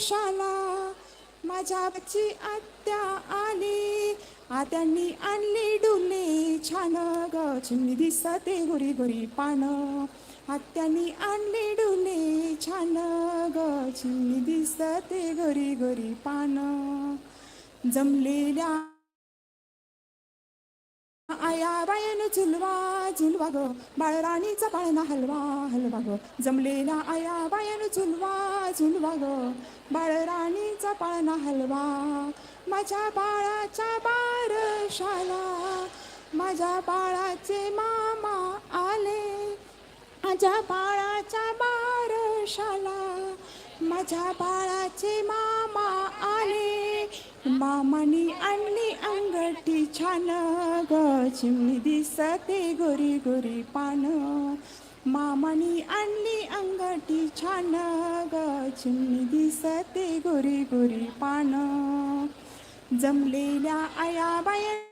शाला माझ्या बच्ची आत्या आली. आत्यांनी आणली डुले छान ग. चिमणी दिसते गोरी गोरी पान. आत्यांनी आणली डुले छान ग. चिमणी दिसते गोरी गोरी पान. जमलेल्या या बायन झुलवा झुलवा ग. बाळराणीचा पाळणा हलवा हलवा ग. जमलेला आया बायन झुलवा झुलवा ग. बाळराणीचा पाळणा हलवा. माझ्या बाळाच्या बारशाला माझ्या बाळाचे मामा आले. माझ्या बाळाच्या बारशाला माझ्या बाळाचे मामा आले. मामानी आणली अंगठी छान ग चिमणी दिसते गोरी गोरी पान. मामानी आणली अंगठी छान ग चिमणी दिसते गोरी गोरी पान. जमलेल्या आया बाया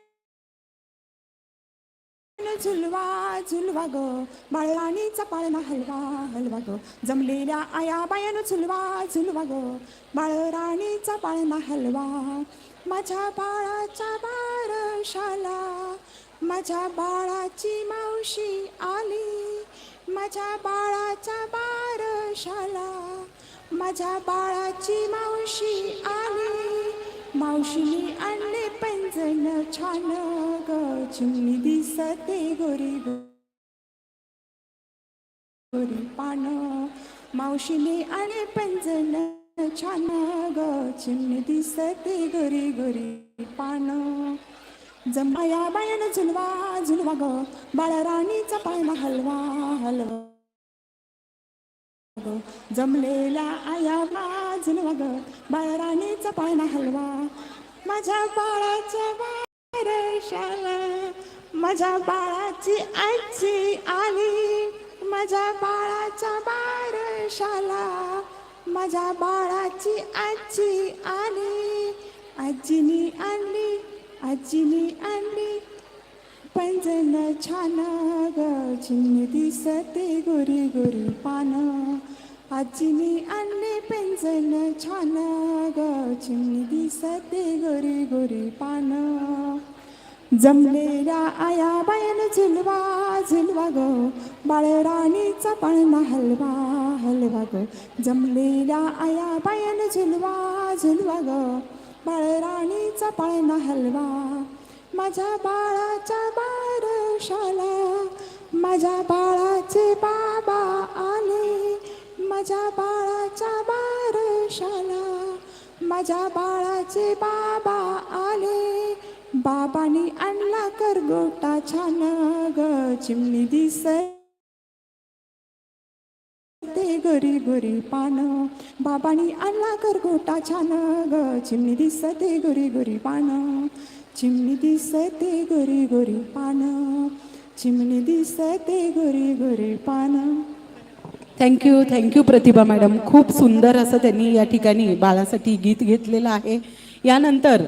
झुलवा झुलवा ग. बाळराणीचा पाळणा हलवा हलवा ग. जमलेल्या आया बायानं झुलवा झुलवा ग. बाळराणीचा पाळणा हलवा. माझ्या बाळाच्या बारशाला माझ्या बाळाची मावशी आली. माझ्या बाळाच्या बारशाला माझ्या बाळाची मावशी आली. मावशीने आणले पंजन छान ग. चिमणी दिसते गोरी गोरी. पान. मावशीने आले पंजन छान ग. चिमणी दिसते गोरी गोरी पान. जमाया बायानं झुलवा झुलवा ग. बाळराणीचा पायना हलवा हलवा. जमलेला आया बाजूला ग. बाळराणीचा पाळणा हलवा. माझ्या बाळाच्या बारशाला माझ्या बाळाची आजी आली. माझ्या बाळाच्या बारशाला माझ्या बाळाची आजी आली. आजीनी आणली आजीनी आणली. पंजन छान ग दिसते गोरी गोरी पानं. आजीने आणले पंजन छान ग चिमणी दिसते गोरी गोरी पान. जमलेल्या आया बायन झुलवा झुलवा ग. बाळराणीचा पाळणा हलवा हलवा ग. जमलेल्या आया बायन झुलवा झुलवा ग. बाळराणीचा पाळणा हलवा. माझ्या बाळाच्या बारशाला माझ्या बाळाचे बाबा माझ्या बाळाच्या बारशाला माझ्या बाळाचे बाबा आले. बाबांनी आणला करगोटा छान ग चिमणी दिसत ते घरी गोरी पान. बाबानी आणला करगोटा छान ग चिमणी दिसते गोरी गोरी पान. चिमणी दिसते गोरी गोरी पान. चिमणी दिसते गोरी गोरी पान. थँक्यू थँक्यू प्रतिभा मॅडम खूप सुंदर असं त्यांनी या ठिकाणी बाळासाठी गीत घेतलेलं आहे. यानंतर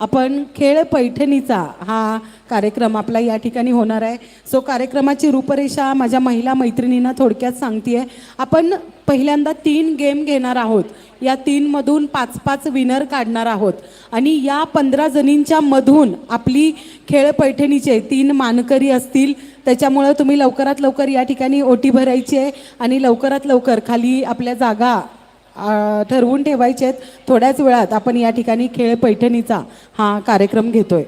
आपण खेळ पैठणीचा हा कार्यक्रम आपला या ठिकाणी होणार आहे. सो कार्यक्रमाची रूपरेषा माझ्या महिला मैत्रिणींना थोडक्यात सांगते आपण पहिल्यांदा तीन गेम घेणार आहोत. या तीनमधून पाच पाच विनर काढणार आहोत. आणि या पंधरा जणींच्या मधून आपली खेळ पैठणीचे तीन मानकरी असतील. त्याच्यामुळं तुम्ही लवकरात लवकर या ठिकाणी ओटी भरायची आहे आणि लवकरात लवकर खाली आपल्या जागा ठरवून ठेवायचे आहेत. थोड्याच वेळात आपण या ठिकाणी खेळ पैठणीचा हा कार्यक्रम घेतोय.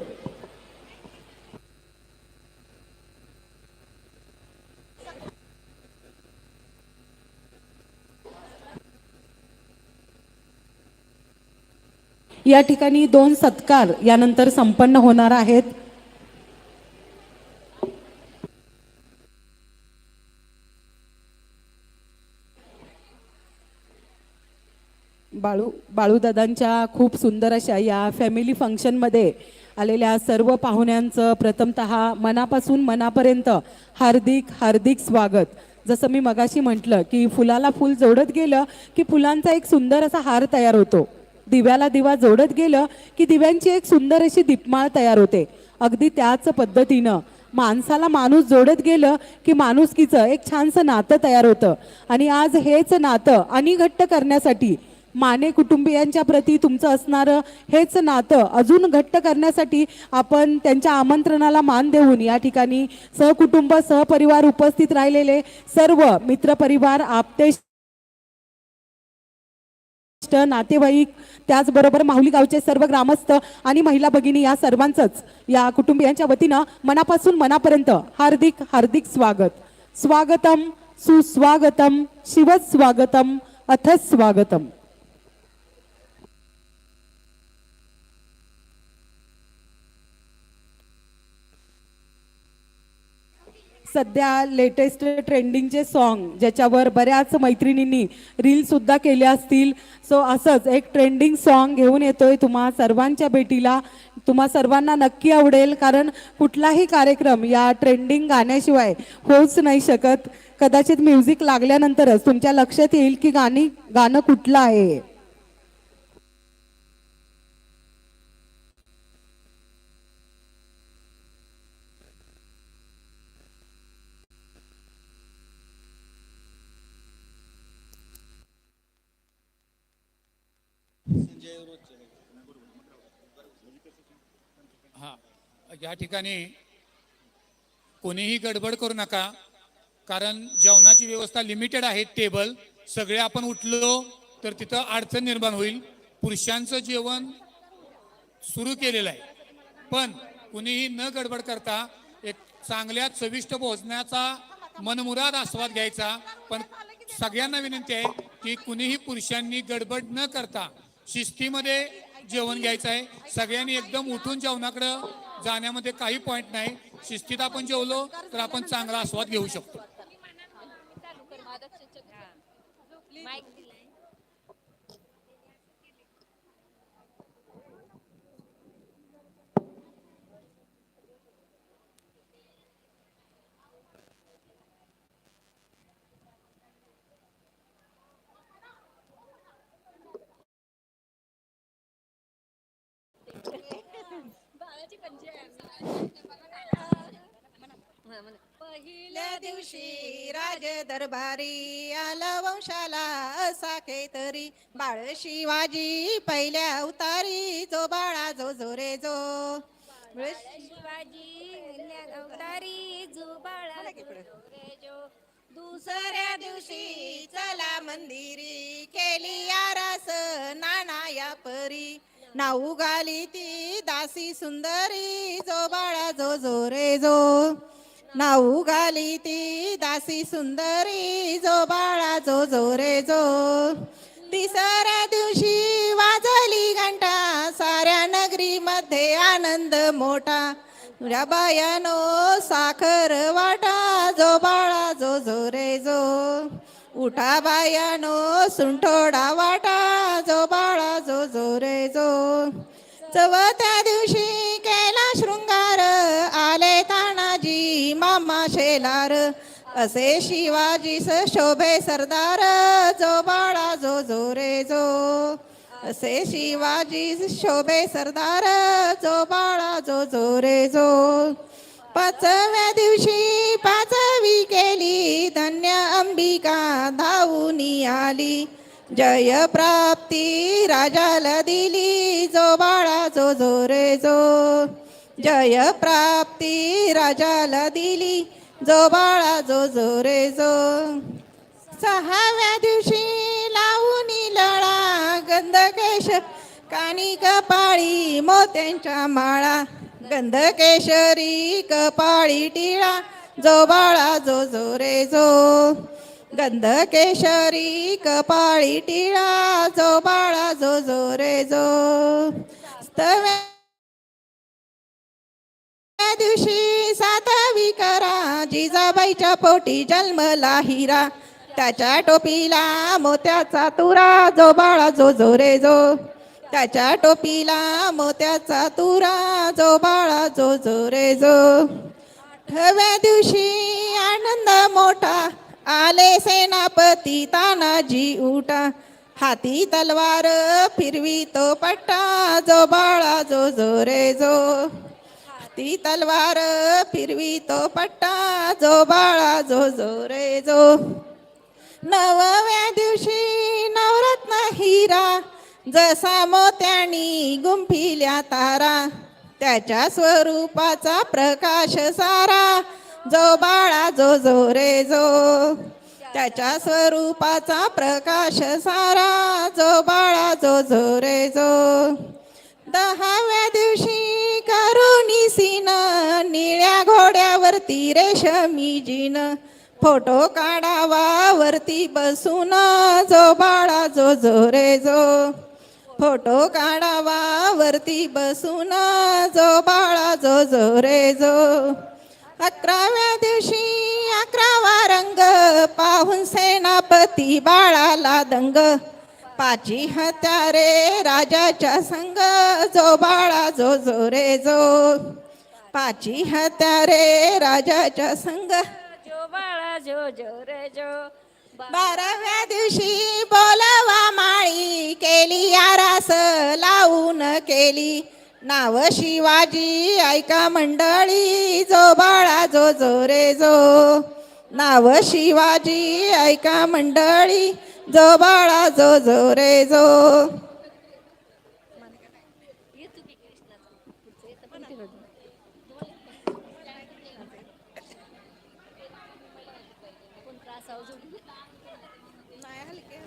या ठिकाणी दोन सत्कार यानंतर संपन्न होणार आहेत. बाळू बाळूदादांच्या खूप सुंदर अशा या फॅमिली फंक्शनमध्ये आलेल्या सर्व पाहुण्यांचं प्रथमत मनापासून मनापर्यंत हार्दिक हार्दिक स्वागत. जसं मी मगाशी म्हटलं की फुलाला फुल जोडत गेलं की फुलांचा एक सुंदर असा हार तयार होतो. दिव्याला दिवा जोडत गेलं की दिव्यांची एक सुंदर अशी दीपमाळ तयार होते. अगदी त्याच पद्धतीनं माणसाला माणूस जोडत गेलं की माणुसकीचं एक छानसं नातं तयार होतं. आणि आज हेच नातं आणि घट्ट करण्यासाठी माने कुटुंबियांच्या प्रती तुमचं असणारं हेच नातं अजून घट्ट करण्यासाठी आपण त्यांच्या आमंत्रणाला मान देऊन या ठिकाणी सहकुटुंब सहपरिवार उपस्थित राहिलेले सर्व मित्रपरिवार आपते नातेवाईक त्याचबरोबर माहुली गावचे सर्व ग्रामस्थ आणि महिला भगिनी या सर्वांचंच या कुटुंबियांच्या वतीनं मनापासून मनापर्यंत हार्दिक हार्दिक स्वागत. स्वागतम सुस्वागतम शिवस्वागतम अथ स्वागतम सध्या लेटेस्ट ट्रेंडिंगचे सॉन्ग ज्याच्यावर बऱ्याच मैत्रिणींनी रीलसुद्धा केल्या असतील. सो असंच एक ट्रेंडिंग सॉन्ग घेऊन येतोय तुम्हा सर्वांच्या भेटीला. तुम्हा सर्वांना नक्की आवडेल कारण कुठलाही कार्यक्रम या ट्रेंडिंग गाण्याशिवाय होऊच नाही शकत. कदाचित म्युझिक लागल्यानंतरच तुमच्या लक्षात येईल की गाणी गाणं कुठलं आहे. या ठिकाणी कोणीही गडबड करू नका कारण जेवणाची व्यवस्था लिमिटेड आहे टेबल सगळे आपण उठलो तर तिथं अडचण निर्माण होईल. पुरुषांचं जेवण सुरू केलेलं आहे. पण कुणीही न गडबड करता एक चांगल्या चविष्ट पोहोचण्याचा मनमुराद आस्वाद घ्यायचा. पण सगळ्यांना विनंती आहे की कुणीही पुरुषांनी गडबड न करता शिस्तीमध्ये जेवण घ्यायचं आहे. सगळ्यांनी एकदम उठून जेवणाकडं जाण्यामध्ये काही पॉईंट नाही. शिस्तीत आपण जेवलो तर आपण चांगला आस्वाद घेऊ शकतो. पहिल्या दिवशी राज दरबारी आला वंशाला असा तरी बाळ शिवाजी पहिल्या अवतारी जो बाळा जो जो रे जो. बाळ शिवाजी अवतारी जो बाळा दुसऱ्या दिवशी चला मंदिरी केली आरास नाना या परी नाऊ गाली ती दासी सुंदरी जो बाळा जो जो रे जो. नाऊ घाली ती दासी सुंदरी जो बाळा जो जो रे जो तिसऱ्या दिवशी वाजली घंटा साऱ्या नगरी मध्ये आनंद मोठा. तुझ्या बायानो साखर वाटा जो बाळा जो जो रे जो उठा बायानो सुंठोडा वाटा जो बाळा जो जो रे जो चवथ्या दिवशी केला शृंगार आले शिवाजी मामा शेलार. असे शिवाजी स शोभे सरदार जो बाळा जो जो रे जो. असे शिवाजी शोभे सरदार जो बाळा जो जो रे जो. पाचव्या दिवशी पाचवी केली धन्य अंबिका धावूनी आली. जय प्राप्ती राजाला दिली जो बाळा जो जो रे जो. जय प्राप्ती राजाला दिली. जो बाळा जो जो रे जो सहाव्या दिवशी लावून लळा. गंधकेश कानी कपाळी मोत्यांच्या माळा. गंधकेशरी कपाळी टिळा. जो बाळा जो जो रे जो गंधकेशरी कपाळी टिळा. जो बाळा जो जो रे जो स्तव्या दिवशी सातवी करा जिजाबाईच्या पोटी जन्मला हिरा. त्याच्या टोपीला मोत्याचा तुरा जो बाळा जो जो रे जो. त्याच्या टोपीला मोत्याचा तुरा जो बाळा जो जो रे जो. आठव्या दिवशी आनंद मोठा आले सेनापती तानाजी उठा. हाती तलवार फिरवी तो पट्टा जो बाळा जो जो रे जो. ती तलवार फिरवी तो पट्टा जो बाळा जो जो रे जो. नवव्या दिवशी नवरत्न हिरा जसा मोत्यानी गुंफिल्या तारा त्याच्या स्वरूपाचा प्रकाश सारा जो बाळा जो जो रे जो. त्याच्या स्वरूपाचा प्रकाश सारा जो बाळा जो जो रे जो. दहाव्या दिवशी करुणी सीन निळ्या घोड्यावरती रेशमी जीन. फोटो काढावा वरती बसून जो बाळा जो जो रे जो. फोटो काढावा वरती बसून जो बाळा जो जो रे जो. अकराव्या दिवशी अकरावा रंग पाहून सेनापती बाळाला दंग. पाची हत्यारे राजाच्या संग जो बाळा जो जो रे जो पाची हत्यारे राजाच्या संग. जो बाळा जो जो रे जो बाराव्या दिवशी बोलवा माळी केली आरास लावून केली. नाव शिवाजी ऐका मंडळी जो बाळा जो जो रे जो नाव शिवाजी ऐका मंडळी. जो बाळा जो जो रे जो.